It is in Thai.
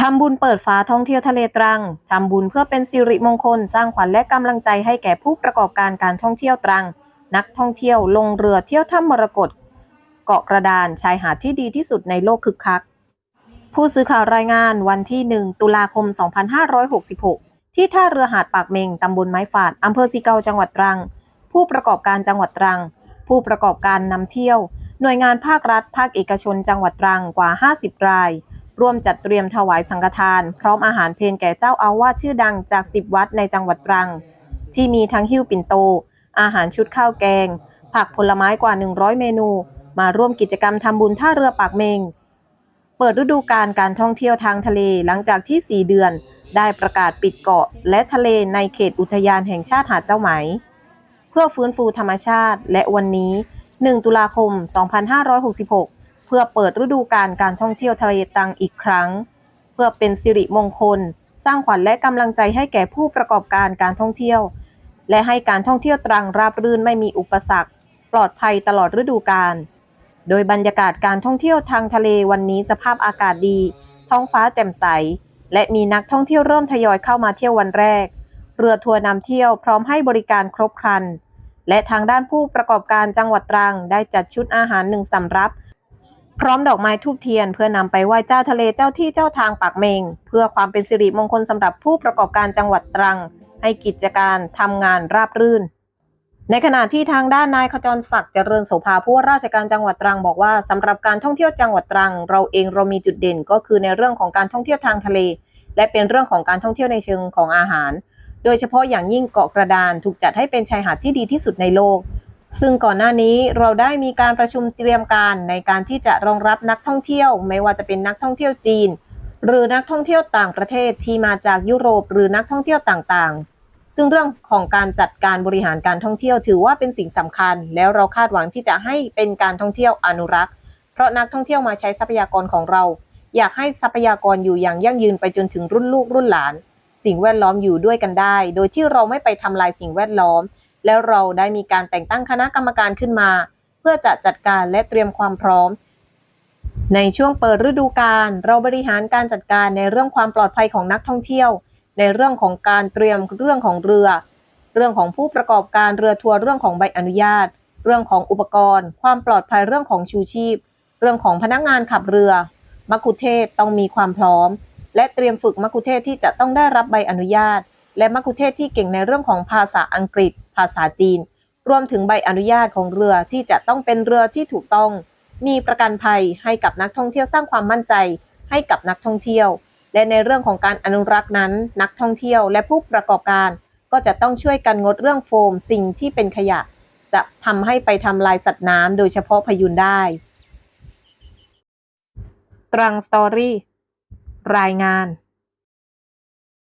ทำบุญเปิดฟ้าท่องเที่ยวทะเลตรัง ทำบุญเพื่อเป็นสิริมงคล สร้างขวัญและกำลังใจให้แก่ผู้ประกอบการการท่องเที่ยวตรัง นักท่องเที่ยวลงเรือเที่ยวถ้ำมรกตเกาะกระดานชายหาดที่ดีที่สุดในโลกคึกคัก ผู้สื่อข่าวรายงานวันที่ 1 ตุลาคม 2566 ที่ท่าเรือหาดปากเมงตำบลไม้ฝาดอำเภอสีเกาจังหวัดตรัง ผู้ประกอบการจังหวัดตรัง ผู้ประกอบการนำเที่ยว หน่วยงานภาครัฐ ภาคเอกชนจังหวัดตรังกว่า 50 ราย ร่วมจัดเตรียมถวายสังฆทาน พร้อมอาหารเพลนแก่เจ้าอาวาสชื่อดังจาก 10 วัดในจังหวัดตรัง ที่มีทั้งหิ้วปิ่นโต อาหารชุดข้าวแกง ผักผลไม้กว่า 100 เมนู มาร่วมกิจกรรมทำบุญท่าเรือปากเมง เปิดฤดูกาลการท่องเที่ยวทางทะเลหลังจากที่ 4 เดือน ได้ประกาศปิดเกาะและทะเลในเขตอุทยานแห่งชาติหาดเจ้าไหม เพื่อฟื้นฟูธรรมชาติและวันนี้ 1 ตุลาคม 2566 เพื่อเปิดฤดูกาลการท่องเที่ยวทะเลตรังอีกครั้ง เพื่อเป็นสิริมงคล สร้างขวัญและกำลังใจให้แก่ผู้ประกอบการการท่องเที่ยว และให้การท่องเที่ยวตรังราบรื่นไม่มีอุปสรรค ปลอดภัยตลอดฤดูกาลโดยบรรยากาศการท่องเที่ยวทางทะเลวันนี้สภาพอากาศดี ท้องฟ้าแจ่มใส และมีนักท่องเที่ยวเริ่มทยอยเข้ามาเที่ยววันแรก เรือทัวร์นำเที่ยวพร้อมให้บริการครบครัน และทางด้านผู้ประกอบการจังหวัดตรังได้จัดชุดอาหารหนึ่งสำรับ พร้อมดอกไม้ทูบเทียน เพื่อนำไปไหว้เจ้าทะเลเจ้าที่เจ้าทางปากเมง เพื่อความเป็นสิริมงคลสำหรับผู้ประกอบการจังหวัดตรัง ให้กิจการทำงานราบรื่น ในขณะที่ทางด้านนายขจรศักดิ์เจริญโสภาผู้ว่าราชการจังหวัดตรังบอกว่าสำหรับการท่องเที่ยวจังหวัดตรัง เราเองเรามีจุดเด่นก็คือในเรื่องของการท่องเที่ยวทางทะเล และเป็นเรื่องของการท่องเที่ยวในเชิงของอาหาร โดยเฉพาะอย่างยิ่งเกาะกระดานถูกจัดให้เป็นชายหาดที่ดีที่สุดในโลก ซึ่งก่อนหน้านี้เราได้มีการประชุมเตรียมการในการที่จะรองรับนักท่องเที่ยว ไม่ว่าจะเป็นนักท่องเที่ยวจีน หรือนักท่องเที่ยวต่างประเทศที่มาจากยุโรปหรือนักท่องเที่ยวต่างๆ ซึ่งเรื่องของการจัดการบริหารการท่องเที่ยวถือว่าเป็นสิ่งสำคัญ แล้วเราคาดหวังที่จะให้เป็นการท่องเที่ยวอนุรักษ์ เพราะนักท่องเที่ยวมาใช้ทรัพยากรของเรา อยากให้ทรัพยากรอยู่อย่างยั่งยืนไปจนถึงรุ่นลูกรุ่นหลาน สิ่งแวดล้อมอยู่ด้วยกันได้ โดยที่เราไม่ไปทำลายสิ่งแวดล้อม แล้วเราได้มีการแต่งตั้งคณะกรรมการขึ้นมา เพื่อจะจัดการและเตรียมความพร้อม ในช่วงเปิดฤดูกาลเราบริหารการจัดการในเรื่องความปลอดภัยของนักท่องเที่ยว ในเรื่องของการเตรียมเรื่องของเรือ เรื่องของผู้ประกอบการเรือทัวร์เรื่องของใบอนุญาต เรื่องของอุปกรณ์ ความปลอดภัยเรื่องของชูชีพ เรื่องของพนักงานขับเรือมักคุเทศต้องมีความพร้อม และเตรียมฝึกมักคุเทศที่จะต้องได้รับใบอนุญาต และมักคุเทศก์ที่เก่งในเรื่องของภาษาอังกฤษ ภาษาจีน รวมถึงใบอนุญาตของเรือที่จะต้องเป็นเรือที่ถูกต้อง มีประกันภัยให้กับนักท่องเที่ยวสร้างความมั่นใจ ให้กับนักท่องเที่ยว และในเรื่องของการอนุรักษ์นั้น นักท่องเที่ยวและผู้ประกอบการ ก็จะต้องช่วยกันงดเรื่องโฟม สิ่งที่เป็นขยะ จะทำให้ไปทำลายสัตว์น้ำโดยเฉพาะพยูนได้ ตรังสตอรี่รายงาน